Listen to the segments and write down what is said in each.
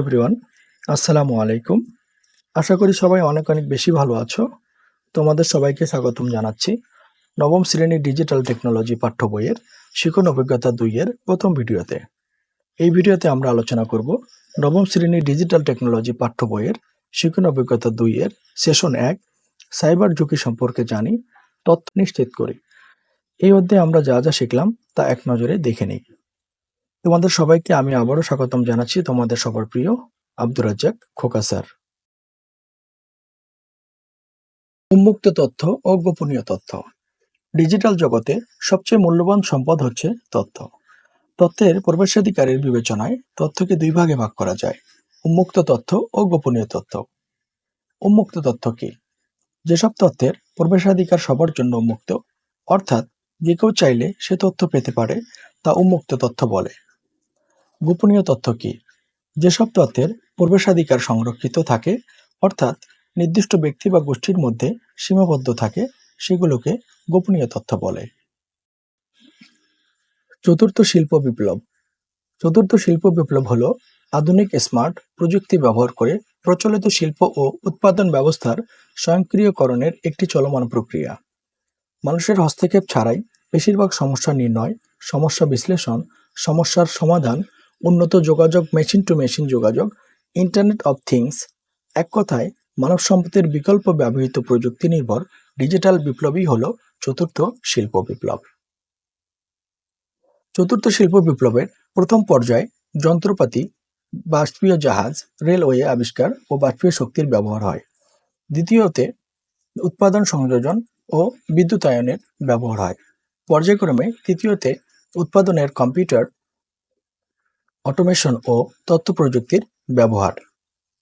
Everyone আসসালামু আলাইকুম। আশা করি সবাই অনেক অনেক বেশি ভালো আছো। তোমাদের সবাইকে স্বাগতম জানাচ্ছি নবম শ্রেণির ডিজিটাল টেকনোলজি পাঠ্য বইয়ের শিখন অভিজ্ঞতা দুইয়ের প্রথম ভিডিওতে। এই ভিডিওতে আমরা আলোচনা করব নবম শ্রেণির ডিজিটাল টেকনোলজি পাঠ্য বইয়ের শিখন অভিজ্ঞতা দুইয়ের সেশন এক, সাইবার ঝুঁকি সম্পর্কে জানি, তথ্য নিশ্চিত করি। এই অধ্যায়ে আমরা যা যা শিখলাম তা এক নজরে দেখে নিই। তোমাদের সবাইকে আমি আবারও স্বাগতম জানাচ্ছি তোমাদের সবার প্রিয় আব্দুর রাজ্জাক খোকা স্যার। উন্মুক্ত তথ্য ও গোপনীয় তথ্য। ডিজিটাল জগতে সবচেয়ে মূল্যবান সম্পদ হচ্ছে তথ্য। তথ্যের প্রবেশাধিকারের বিবেচনায় তথ্যকে দুই ভাগে ভাগ করা যায়, উন্মুক্ত তথ্য ও গোপনীয় তথ্য। উন্মুক্ত তথ্য কি? যেসব তথ্যের প্রবেশাধিকার সবার জন্য উন্মুক্ত, অর্থাৎ যে কেউ চাইলে সে তথ্য পেতে পারে তা উন্মুক্ত তথ্য বলে। গোপনীয় তথ্য কি? যেসব তথ্যের প্রবেশাধিকার সংরক্ষিত থাকে, অর্থাৎ নির্দিষ্ট ব্যক্তি বা গোষ্ঠীর মধ্যে সীমাবদ্ধ থাকে, সেগুলোকে গোপনীয় তথ্য বলে। চতুর্থ শিল্প বিপ্লব। চতুর্থ শিল্প বিপ্লব হলো আধুনিক স্মার্ট প্রযুক্তি ব্যবহার করে প্রচলিত শিল্প ও উৎপাদন ব্যবস্থার স্বয়ংক্রিয়করণের একটি চলমান প্রক্রিয়া। মানুষের হস্তক্ষেপ ছাড়াই বেশিরভাগ সমস্যা নির্ণয়, সমস্যা বিশ্লেষণ, সমস্যার সমাধান উন্নত যোগাযোগ মেশিন টু মেশিন যোগাযোগ ইন্টারনেট অব থিংস এক কথায় মানব সম্পদের বিকল্প ব্যবহৃত প্রযুক্তি নির্ভর ডিজিটাল বিপ্লবই হল চতুর্থ শিল্প বিপ্লব। চতুর্থ শিল্প বিপ্লবের প্রথম পর্যায়ে যন্ত্রপাতি, বাষ্পীয় জাহাজ রেলওয়ে আবিষ্কার ও বাষ্পীয় শক্তির ব্যবহার হয়। দ্বিতীয়তে উৎপাদন সংযোজন ও বিদ্যুতায়নের ব্যবহার হয়। পর্যায়ক্রমে তৃতীয়তে উৎপাদনের কম্পিউটার অটোমেশন ও তথ্য প্রযুক্তির ব্যবহার।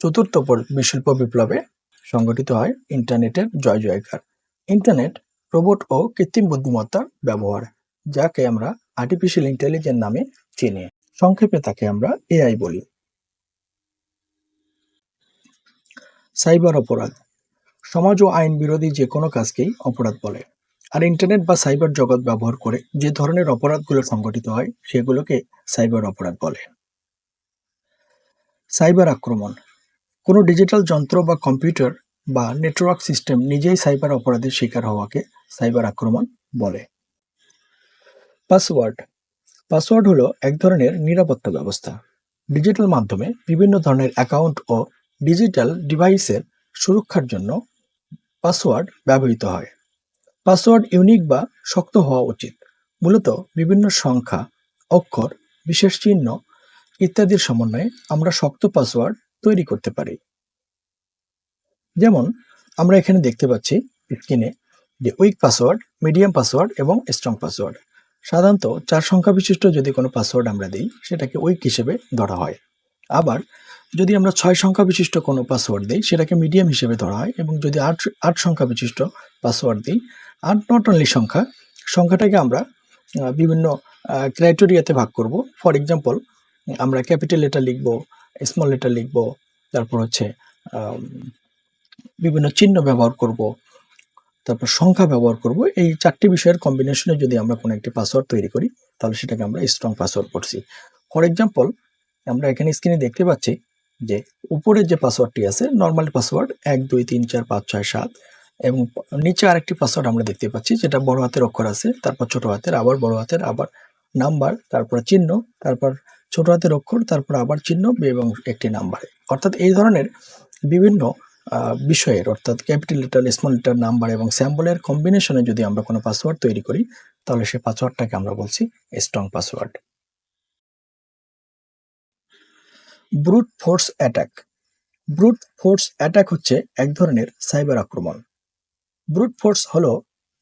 চতুর্থ শিল্প বিপ্লবে সংগঠিত হয় ইন্টারনেটের জয় জয়কার। ইন্টারনেট, রোবট ও কৃত্রিম বুদ্ধিমত্তার ব্যবহার, যাকে আমরা আর্টিফিশিয়াল ইন্টেলিজেন্স নামে চিনি। সংক্ষেপে তাকে আমরা এআই বলি। সাইবার অপরাধ। সমাজ ও আইন বিরোধী যে কোনো কাজকেই অপরাধ বলে। আর ইন্টারনেট বা সাইবার জগৎ ব্যবহার করে যে ধরনের অপরাধগুলো সংগঠিত হয়, সেগুলোকে সাইবার অপরাধ বলে। সাইবার আক্রমণ। কোনো ডিজিটাল যন্ত্র বা কম্পিউটার বা নেটওয়ার্ক সিস্টেম নিজেই সাইবার অপরাধের শিকার হওয়াকে সাইবার আক্রমণ বলে। পাসওয়ার্ড পাসওয়ার্ড হলো এক ধরনের নিরাপত্তা ব্যবস্থা। ডিজিটাল মাধ্যমে বিভিন্ন ধরনের অ্যাকাউন্ট ও ডিজিটাল ডিভাইসের সুরক্ষার জন্য পাসওয়ার্ড ব্যবহৃত হয়। পাসওয়ার্ড ইউনিক বা শক্ত হওয়া উচিত। মূলত বিভিন্ন সংখ্যা, অক্ষর, বিশেষ চিহ্ন ইত্যাদির সমন্বয়ে আমরা শক্ত পাসওয়ার্ড তৈরি করতে পারি। যেমন, আমরা এখানে দেখতে পাচ্ছি স্ক্রিনে যে উইক পাসওয়ার্ড, মিডিয়াম পাসওয়ার্ড এবং স্ট্রং পাসওয়ার্ড। সাধারণত চার সংখ্যা বিশিষ্ট যদি কোনো পাসওয়ার্ড আমরা দিই, সেটাকে উইক হিসেবে ধরা হয়। আবার, যদি আমরা ছয় সংখ্যা বিশিষ্ট কোনো পাসওয়ার্ড দিই, সেটাকে মিডিয়াম হিসেবে ধরা হয় এবং যদি আট আট সংখ্যা বিশিষ্ট পাসওয়ার্ড দিই আর নট অনলি সংখ্যা, সংখ্যাটাকে আমরা বিভিন্ন ক্রাইটেরিয়াতে ভাগ করব। ফর এক্সাম্পল আমরা ক্যাপিটাল লেটার লিখব স্মল লেটার লিখব, তারপর হচ্ছে বিভিন্ন চিহ্ন ব্যবহার করব, তারপর সংখ্যা ব্যবহার করব। এই চারটি বিষয়ের কম্বিনেশনে যদি আমরা কোনো একটি পাসওয়ার্ড তৈরি করি, তাহলে সেটাকে আমরা স্ট্রং পাসওয়ার্ড করছি। ফর এক্সাম্পল আমরা এখানে স্ক্রিনে দেখতে পাচ্ছি যে উপরের যে পাসওয়ার্ডটি আছে নর্মাল পাসওয়ার্ড এক, দুই, তিন, চার, পাঁচ, ছয়, সাত এবং নিচে আরেকটি পাসওয়ার্ড আমরা দেখতে পাচ্ছি, যেটা বড় হাতের অক্ষর আছে, তারপর ছোট হাতের, আবার বড় হাতের, আবার নাম্বার তারপর চিহ্ন, তারপর ছোট হাতের অক্ষর, তারপর আবার চিহ্ন এবং একটি নাম্বার অর্থাৎ এই ধরনের বিভিন্ন বিষয়ের, অর্থাৎ capital letter small letter number এবং স্যাম্বলের কম্বিনেশনে যদি আমরা কোনো পাসওয়ার্ড তৈরি করি, তাহলে সেই পাসওয়ার্ডটাকে আমরা বলছি strong password brute force attack brute force attack হচ্ছে এক ধরনের সাইবার আক্রমণ। ব্রুট ফোর্স হলো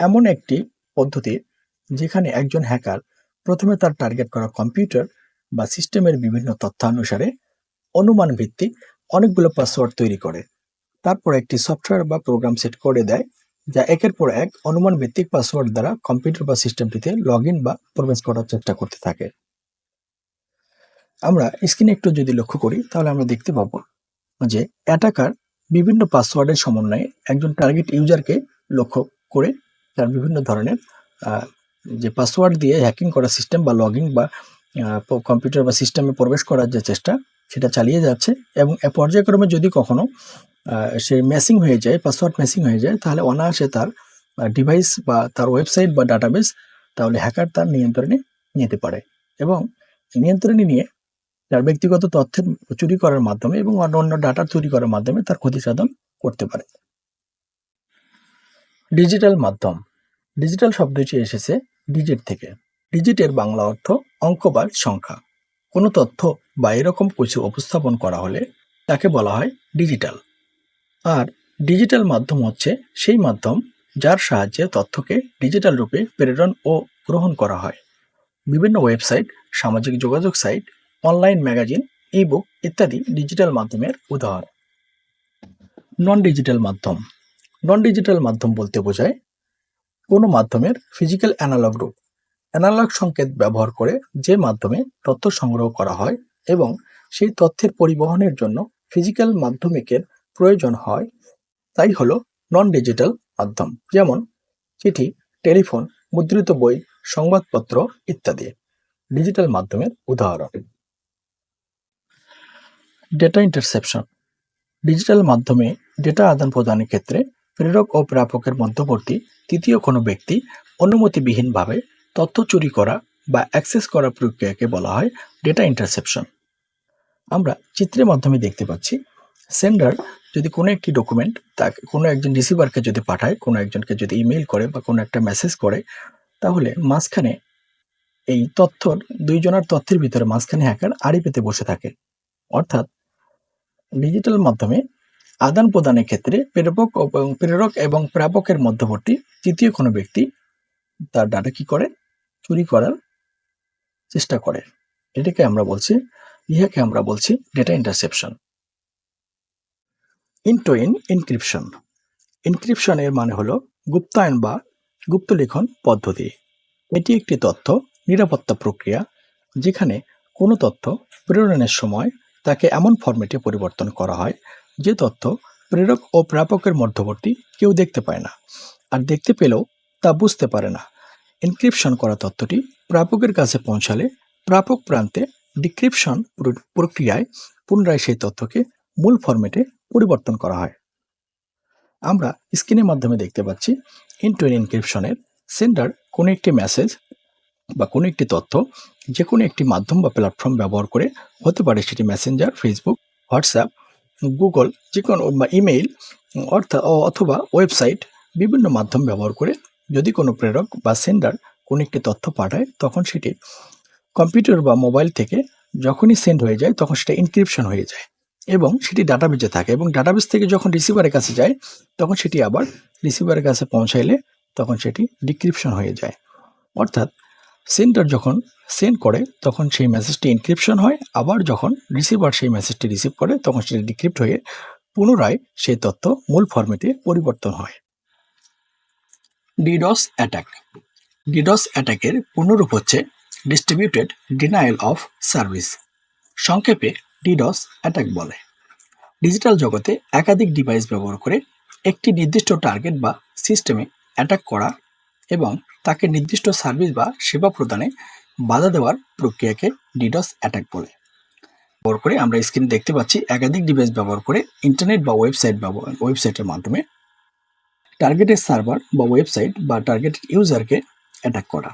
এমন একটি পদ্ধতি যেখানে একজন হ্যাকার প্রথমে তার টার্গেট করা কম্পিউটার বা সিস্টেমের বিভিন্ন তথ্যানুসারে অনুমান ভিত্তিক অনেকগুলো পাসওয়ার্ড তৈরি করে। তারপর একটি সফটওয়্যার বা প্রোগ্রাম সেট করে দেয়, যা একের পর এক অনুমান ভিত্তিক পাসওয়ার্ড দ্বারা কম্পিউটার বা সিস্টেমটিতে লগ বা প্রবেশ করার চেষ্টা করতে থাকে। আমরা স্ক্রিনে একটু যদি লক্ষ্য করি, তাহলে আমরা দেখতে পাবো যে অ্যাটাকার বিভিন্ন পাসওয়ার্ডের সমন্বয়ে একজন টার্গেট ইউজারকে লক্ষ্য করে তার বিভিন্ন ধরনের যে পাসওয়ার্ড দিয়ে হ্যাকিং করা সিস্টেম বা লগ বা কম্পিউটার বা সিস্টেমে প্রবেশ করার যে চেষ্টা সেটা চালিয়ে যাচ্ছে এবং পর্যায়ক্রমে যদি কখনো আহ, সে মেসিং হয়ে যায় পাসওয়ার্ড মেসিং হয়ে যায় তাহলে অনায়াসে তার ডিভাইস বা তার ওয়েবসাইট বা ডাটাবেস তাহলে হ্যাকার তার নিয়ন্ত্রণে নিতে পারে এবং নিয়ন্ত্রণে নিয়ে তার ব্যক্তিগত তথ্যের চুরি করার মাধ্যমে এবং অন্য অন্য ডাটা চুরি করার মাধ্যমে তার ক্ষতি সাধন করতে পারে। ডিজিটাল মাধ্যম। ডিজিটাল শব্দটি এসেছে ডিজিট থেকে। ডিজিটের বাংলা অর্থ অঙ্ক বা সংখ্যা। কোনো তথ্য বা এরকম কিছু উপস্থাপন করা হলে তাকে বলা হয় ডিজিটাল। আর ডিজিটাল মাধ্যম হচ্ছে সেই মাধ্যম যার সাহায্যে তথ্যকে ডিজিটাল রূপে প্রেরণ ও গ্রহণ করা হয়। বিভিন্ন ওয়েবসাইট, সামাজিক যোগাযোগ site online magazine e book ইত্যাদি ডিজিটাল মাধ্যমের উদাহরণ। নন ডিজিটাল মাধ্যম। নন ডিজিটাল মাধ্যম বলতে বোঝায় কোনো মাধ্যমের ফিজিক্যাল অ্যানালগ রূপ। অ্যানালগ সংকেত ব্যবহার করে যে মাধ্যমে তথ্য সংগ্রহ করা হয় এবং সেই তথ্যের পরিবহনের জন্য ফিজিক্যাল মাধ্যমিকের প্রয়োজন হয়, তাই হলো নন ডিজিটাল মাধ্যম। যেমন চিঠি, টেলিফোন, মুদ্রিত বই, সংবাদপত্র ইত্যাদি। ডিজিটাল মাধ্যমের উদাহরণ। ডেটা ইন্টারসেপশন ডিজিটাল মাধ্যমে ডেটা আদান প্রদানের ক্ষেত্রে প্রেরক ও প্রাপকের মধ্যবর্তী তৃতীয় কোনো ব্যক্তি অনুমতিবিহীনভাবে তথ্য চুরি করা বা অ্যাক্সেস করা প্রক্রিয়াকে বলা হয় ডেটা ইন্টারসেপশন আমরা চিত্রের মাধ্যমে দেখতে পাচ্ছি সেন্ডার যদি কোনো একটি ডকুমেন্ট তাকে, কোনো একজন রিসিভারকে যদি পাঠায়, কোনো একজনকে যদি ইমেইল করে বা কোনো একটা মেসেজ করে, তাহলে মাঝখানে এই তথ্যর, দুইজনের তথ্যের ভিতরে মাঝখানে হ্যাকার আড়ি পেতে বসে থাকে। অর্থাৎ ডিজিটাল মাধ্যমে আদান প্রদানের ক্ষেত্রে প্রেরক এবং প্রেরক এবং প্রাপকের মধ্যবর্তী তৃতীয় কোনো ব্যক্তি তার ডাটা কি করে? চুরি করার চেষ্টা করে। এটাকে আমরা বলছি ইহাকে আমরা বলছি data interception end to end encryption encryption এর মানে হলো গুপ্তায়ন বা গুপ্তলিখন পদ্ধতি। এটি একটি তথ্য নিরাপত্তা প্রক্রিয়া যেখানে কোনো তথ্য প্রেরণের সময় তাকে এমন ফরম্যাটে পরিবর্তন করা হয় যে তথ্য প্রেরক ও প্রাপকের মধ্যবর্তী কেউ দেখতে পায় না আর দেখতে পেলেও তা বুঝতে পারে না। এনক্রিপশন করা তথ্যটি প্রাপকের কাছে পৌঁছালে প্রাপক প্রান্তে ডিক্রিপশন প্রক্রিয়ায় পুনরায় সেই তথ্যকে মূল ফরম্যাটে পরিবর্তন করা হয়। আমরা স্ক্রিনের মাধ্যমে দেখতে পাচ্ছি ইন টু এনক্রিপশনের সেন্ডার কোনো একটি মেসেজ বা কোনো একটি তথ্য যে কোনো একটি মাধ্যম বা প্ল্যাটফর্ম ব্যবহার করে হতে পারে, সেটি মেসেঞ্জার ফেসবুক হোয়াটসঅ্যাপ গুগল যে কোনো বা ইমেইল অর্থাৎ অথবা ওয়েবসাইট বিভিন্ন মাধ্যম ব্যবহার করে যদি কোনো প্রেরক বা সেন্ডার কোনো একটি তথ্য পাঠায়, তখন সেটি কম্পিউটার বা মোবাইল থেকে যখনই সেন্ড হয়ে যায়, তখন সেটা ইনক্রিপশন হয়ে যায় এবং সেটি ডাটাবেজে থাকে এবং ডাটাবেজ থেকে যখন রিসিভারের কাছে যায়, তখন সেটি আবার রিসিভারের কাছে পৌঁছাইলে তখন সেটি ডিক্রিপশন হয়ে যায়। অর্থাৎ সেন্ডার যখন সেন্ড করে, তখন সেই মেসেজটি এনক্রিপশন হয়। আবার যখন রিসিভার সেই মেসেজটি রিসিভ করে, তখন সেটি ডিক্রিপ্ট হয়ে পুনরায় সেই তথ্য মূল ফরম্যাটে পরিবর্তন হয়। ডিডস অ্যাটাক ডিডস অ্যাটাকের পূর্ণরূপ হচ্ছে ডিস্ট্রিবিউটেড ডিনায়াল অফ সার্ভিস সংক্ষেপে ডিডস অ্যাটাক বলে। ডিজিটাল জগতে একাধিক ডিভাইস ব্যবহার করে একটি নির্দিষ্ট টার্গেট বা সিস্টেমে অ্যাটাক করা এবং তাকে নির্দিষ্ট সার্ভিস বা সেবা প্রদানে বাধা দেওয়ার প্রক্রিয়াকে ডিডস অ্যাটাক বলে। ব্যবহার করে আমরা স্ক্রিনে দেখতে পাচ্ছি একাধিক ডিভাইস ব্যবহার করে ইন্টারনেট বা ওয়েবসাইট ব্যবহার ওয়েবসাইটের মাধ্যমে টার্গেটেড সার্ভার বা ওয়েবসাইট বা টার্গেটেড ইউজারকে অ্যাটাক করা।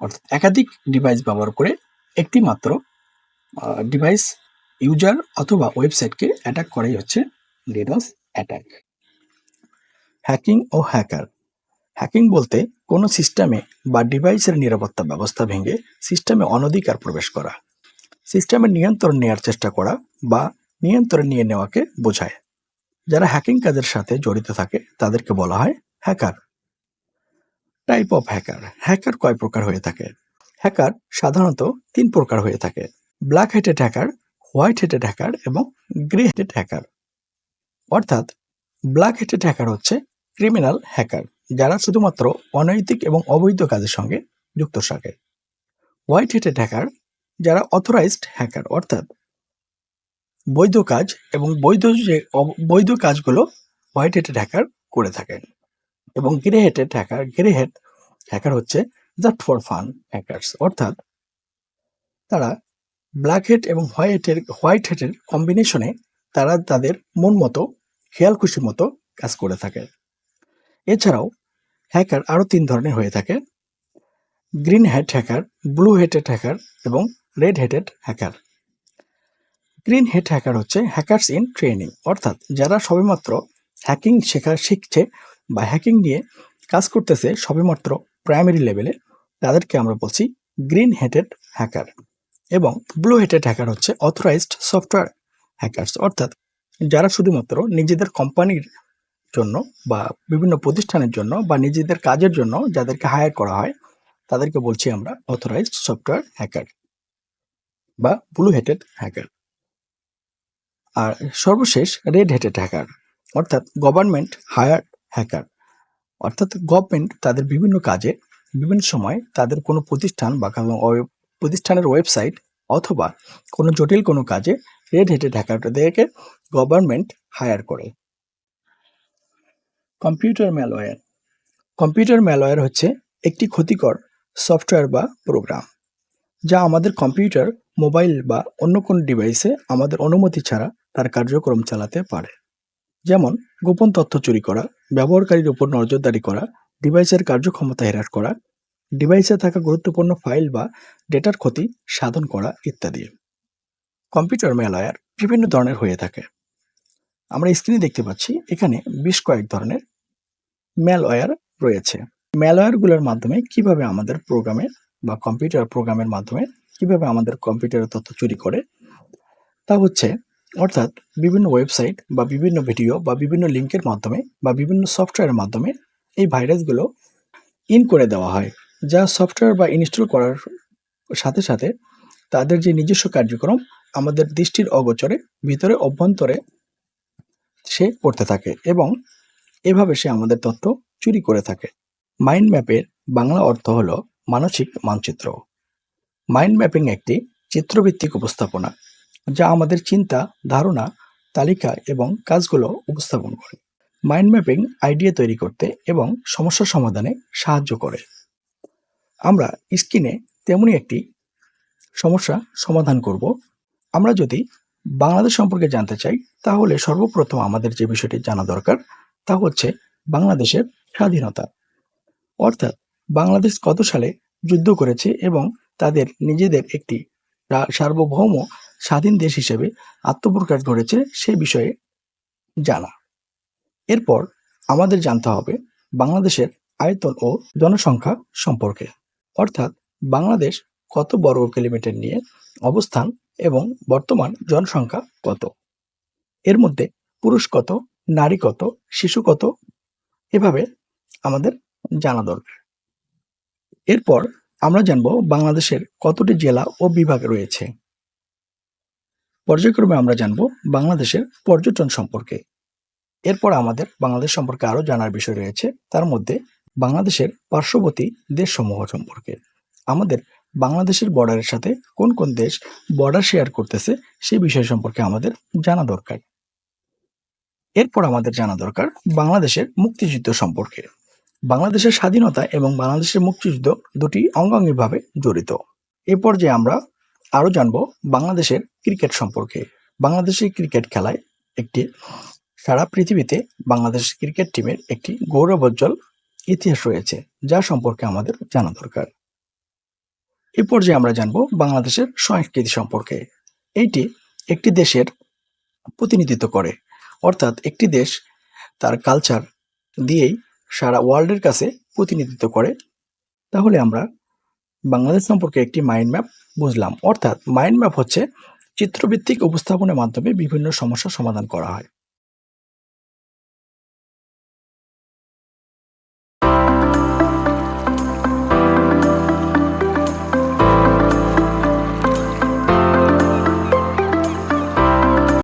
অর্থাৎ একাধিক ডিভাইস ব্যবহার করে একটি মাত্র ডিভাইস ইউজার অথবা ওয়েবসাইটকে অ্যাটাক করাই হচ্ছে ডিডস অ্যাটাক। হ্যাকিং ও হ্যাকার হ্যাকিং বলতে কোনো সিস্টেমে বা ডিভাইসের নিরাপত্তা ব্যবস্থা ভেঙে সিস্টেমে অনধিকার প্রবেশ করা। সিস্টেমের নিয়ন্ত্রণ নেওয়ার চেষ্টা করা বা নিয়ন্ত্রণ নিয়ে নেওয়াকে বোঝায়। যারা হ্যাকিং কাজের সাথে জড়িত থাকে, তাদেরকে বলা হয় hacker type of hacker hacker কয় প্রকার হয়ে থাকে? হ্যাকার সাধারণত তিন প্রকার হয়ে থাকে। Black headed hacker white headed hacker এবং গ্রে হেডেড হ্যাকার অর্থাৎ ব্ল্যাক হেডেড হ্যাকার হচ্ছে ক্রিমিনাল হ্যাকার যারা শুধুমাত্র অনৈতিক এবং অবৈধ কাজের সঙ্গে যুক্ত থাকে। হোয়াইট হেডেড হ্যাকার যারা অথরাইজড হ্যাকার অর্থাৎ বৈধ কাজ এবং বৈধ যে বৈধ কাজগুলো হোয়াইট হেডেড হ্যাকার করে থাকেন। এবং grey headed hacker grey head hacker হচ্ছে জাস্ট ফর ফান হ্যাকার্স অর্থাৎ তারা ব্ল্যাক হেড এবং হোয়াইট হেড হোয়াইট হেটের কম্বিনেশনে তারা তাদের মন মতো খেয়াল খুশি মতো কাজ করে থাকে। এছাড়াও হ্যাকার আরও তিন ধরনের হয়ে থাকে। Green head hacker blue headed hacker এবং red headed hacker green head hacker হচ্ছে হ্যাকার্স ইন ট্রেনিং অর্থাৎ যারা সবেমাত্র হ্যাকিং শেখা শিখছে বা হ্যাকিং নিয়ে কাজ করতেছে সবেমাত্র প্রাইমারি লেভেলে তাদেরকে আমরা বলছি গ্রিন হেডেড হ্যাকার এবং ব্লু হেডেড হ্যাকার হচ্ছে অথরাইজড সফটওয়্যার হ্যাকার্স অর্থাৎ যারা শুধুমাত্র নিজেদের কোম্পানির জন্য বা বিভিন্ন প্রতিষ্ঠানের জন্য বা নিজেদের কাজের জন্য যাদেরকে হায়ার করা হয়, তাদেরকে বলছি আমরা অথরাইজড সফটওয়্যার হ্যাকার বা ব্লু হেডেড হ্যাকার আর সর্বশেষ রেড হেডেড হ্যাকার অর্থাৎ গভর্নমেন্ট হায়ার হ্যাকার অর্থাৎ গভর্নমেন্ট তাদের বিভিন্ন কাজে, বিভিন্ন সময় তাদের কোনো প্রতিষ্ঠান বা প্রতিষ্ঠানের ওয়েবসাইট অথবা কোনো জটিল কোনো কাজে রেড হেডেড হ্যাকারদেরকে গভর্নমেন্ট হায়ার করে। Computer malware. কম্পিউটার ম্যালওয়্যার হচ্ছে একটি ক্ষতিকর সফটওয়্যার বা প্রোগ্রাম, যা আমাদের কম্পিউটার, মোবাইল বা অন্য কোনো ডিভাইসে আমাদের অনুমতি ছাড়া তার কার্যক্রম চালাতে পারে। যেমন, গোপন তথ্য চুরি করা, ব্যবহারকারীর উপর নজরদারি করা, ডিভাইসের কার্যক্ষমতা হ্রাস করা, ডিভাইসে থাকা গুরুত্বপূর্ণ ফাইল বা ডেটার ক্ষতি সাধন করা ইত্যাদি। কম্পিউটার ম্যালওয়্যার বিভিন্ন ধরনের হয়ে থাকে। আমরা স্ক্রিনে দেখতে পাচ্ছি, এখানে বেশ কয়েক ধরনের ম্যালওয়্যার রয়েছে। ম্যালওয়্যারগুলোর মাধ্যমে কীভাবে আমাদের প্রোগ্রামে বা কম্পিউটার প্রোগ্রামের মাধ্যমে কীভাবে আমাদের কম্পিউটারের তথ্য চুরি করে, তা হচ্ছে অর্থাৎ বিভিন্ন ওয়েবসাইট বা বিভিন্ন ভিডিও বা বিভিন্ন লিঙ্কের মাধ্যমে বা বিভিন্ন সফটওয়্যারের মাধ্যমে এই ভাইরাসগুলো ইন করে দেওয়া হয়। যা সফটওয়্যার বা ইনস্টল করার সাথে সাথে তাদের যে নিজস্ব কার্যক্রম আমাদের দৃষ্টির অগোচরে, ভিতরে অভ্যন্তরে সে করতে থাকে এবং এভাবে সে আমাদের তথ্য চুরি করে থাকে। মাইন্ড ম্যাপের বাংলা অর্থ হলো মানসিক মানচিত্র। মাইন্ড ম্যাপিং একটি চিত্রভিত্তিক উপস্থাপনা যা আমাদের চিন্তা, ধারণা, তালিকা এবং কাজগুলো উপস্থাপন করে। মাইন্ড ম্যাপিং আইডিয়া তৈরি করতে এবং সমস্যা সমাধানে সাহায্য করে। আমরা স্ক্রিনে তেমনি একটি সমস্যা সমাধান করব। আমরা যদি বাংলাদেশ সম্পর্কে জানতে চাই, তাহলে সর্বপ্রথম আমাদের যে বিষয়টি জানা দরকার, তা হচ্ছে বাংলাদেশের স্বাধীনতা। অর্থাৎ বাংলাদেশ কত সালে যুদ্ধ করেছে এবং তাদের নিজেদের একটি সার্বভৌম স্বাধীন দেশ হিসেবে আত্মপ্রকাশ করেছে সে বিষয়ে জানা। এরপর আমাদের জানতে হবে বাংলাদেশের আয়তন ও জনসংখ্যা সম্পর্কে। অর্থাৎ বাংলাদেশ কত বর্গ কিলোমিটার নিয়ে অবস্থান এবং বর্তমান জনসংখ্যা কত? এর মধ্যে পুরুষ কত, নারী কত, শিশু কত? এভাবে আমাদের জানা দরকার। এরপর আমরা জানব বাংলাদেশের কতটি জেলা ও বিভাগ রয়েছে। পর্যায়ক্রমে আমরা জানব বাংলাদেশের পর্যটন সম্পর্কে। এরপর আমাদের বাংলাদেশ সম্পর্কে আরও জানার বিষয় রয়েছে। তার মধ্যে বাংলাদেশের পার্শ্ববর্তী দেশসমূহ সম্পর্কে। আমাদের বাংলাদেশের বর্ডারের সাথে কোন কোন দেশ বর্ডার শেয়ার করতেছে সেই বিষয় সম্পর্কে আমাদের জানা দরকার। এরপর আমাদের জানা দরকার বাংলাদেশের মুক্তিযুদ্ধ সম্পর্কে। বাংলাদেশের স্বাধীনতা এবং বাংলাদেশের মুক্তিযুদ্ধ দুটি অঙ্গাঙ্গিভাবে জড়িত। এ পর্যায়ে আমরা আরও জানব বাংলাদেশের ক্রিকেট সম্পর্কে। বাংলাদেশের ক্রিকেট খেলায় একটি সারা পৃথিবীতে বাংলাদেশ ক্রিকেট টিমের একটি গৌরবোজ্জ্বল ইতিহাস রয়েছে, যা সম্পর্কে আমাদের জানা দরকার। এ পর্যায়ে আমরা জানব বাংলাদেশের সংস্কৃতি সম্পর্কে। এইটি একটি দেশের প্রতিনিধিত্ব করে, অর্থাৎ একটি দেশ তার কালচার দিয়েই সারা ওয়ার্ল্ডের কাছে প্রতিনিধিত্ব করে। তাহলে আমরা বাংলাদেশ সম্পর্কে একটি মাইন্ড ম্যাপ বুঝলাম। অর্থাৎ মাইন্ড ম্যাপ হচ্ছে চিত্রভিত্তিক উপস্থাপনের মাধ্যমে বিভিন্ন সমস্যার সমাধান করা হয়।